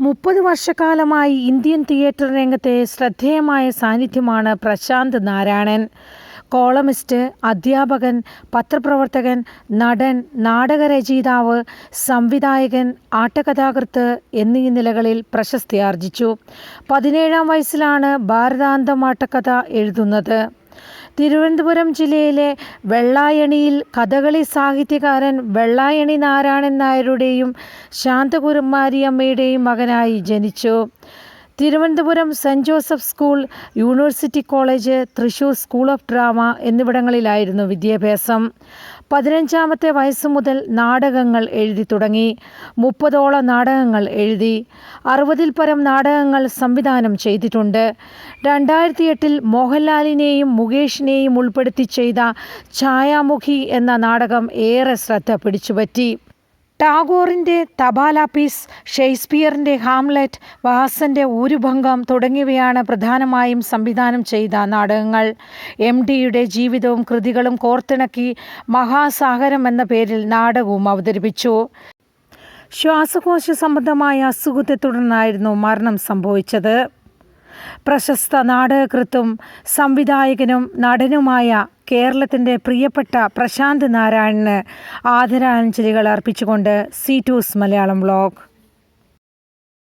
മുപ്പത് വർഷക്കാലമായി Indian theatre രംഗത്തെ ശ്രദ്ധേയമായ സാന്നിധ്യമാണ് പ്രശാന്ത് നാരായണൻ. കോളമിസ്റ്റ് അധ്യാപകൻ പത്രപ്രവർത്തകൻ നടൻ നാടകരചയിതാവ് സംവിധായകൻ ആട്ടകഥാകൃത്ത് എന്നീ നിലകളിൽ പ്രശസ്തി ആർജിച്ചു. പതിനേഴാം വയസ്സിലാണ് ഭാരതാന്തം ആട്ടക്കഥ എഴുതുന്നത്. തിരുവനന്തപുരം ജില്ലയിലെ വെള്ളായണിയിൽ കഥകളി സാഹിത്യകാരൻ വെള്ളായണി നാരായണൻ നായരുടെയും ശാന്തകുമാരിയമ്മയുടെയും മകനായി ജനിച്ചു. Thiruvananthapuram saint Joseph school university college Thrissur school of drama എന്നിവിടങ്ങളിലായിരുന്നു വിദ്യാഭ്യാസം. പതിനഞ്ചാമത്തെ വയസ്സ് മുതൽ നാടകങ്ങൾ എഴുതി തുടങ്ങി. മുപ്പതോളം നാടകങ്ങൾ എഴുതി. അറുപതിൽ പരം നാടകങ്ങൾ സംവിധാനം ചെയ്തിട്ടുണ്ട്. രണ്ടായിരത്തി എട്ടിൽ മോഹൻലാലിനെയും മുകേഷിനെയും ഉൾപ്പെടുത്തി ചെയ്ത ഛായാമുഖി എന്ന നാടകം ഏറെ ശ്രദ്ധ പിടിച്ചുപറ്റി. ടാഗോറിന്റെ തപാലാപ്പീസ് ഷേക്സ്പിയറിന്റെ ഹാംലെറ്റ് വാസന്റെ ഊരുഭംഗം തുടങ്ങിയവയാണ് പ്രധാനമായും സംവിധാനം ചെയ്ത നാടകങ്ങൾ. എം ഡിയുടെ ജീവിതവും കൃതികളും കോർത്തിണക്കി മഹാസാഗരം എന്ന പേരിൽ നാടകവും അവതരിപ്പിച്ചു. ശ്വാസകോശ സംബന്ധമായ അസുഖത്തെ തുടർന്നായിരുന്നു മരണം സംഭവിച്ചത്. പ്രശസ്ത നാടകകൃത്തും സംവിധായകനും നടനുമായ കേരളത്തിന്റെ പ്രിയപ്പെട്ട പ്രശാന്ത് നാരായണന് ആദരാഞ്ജലികൾ അർപ്പിച്ചുകൊണ്ട് സി മലയാളം വ്ളോഗ്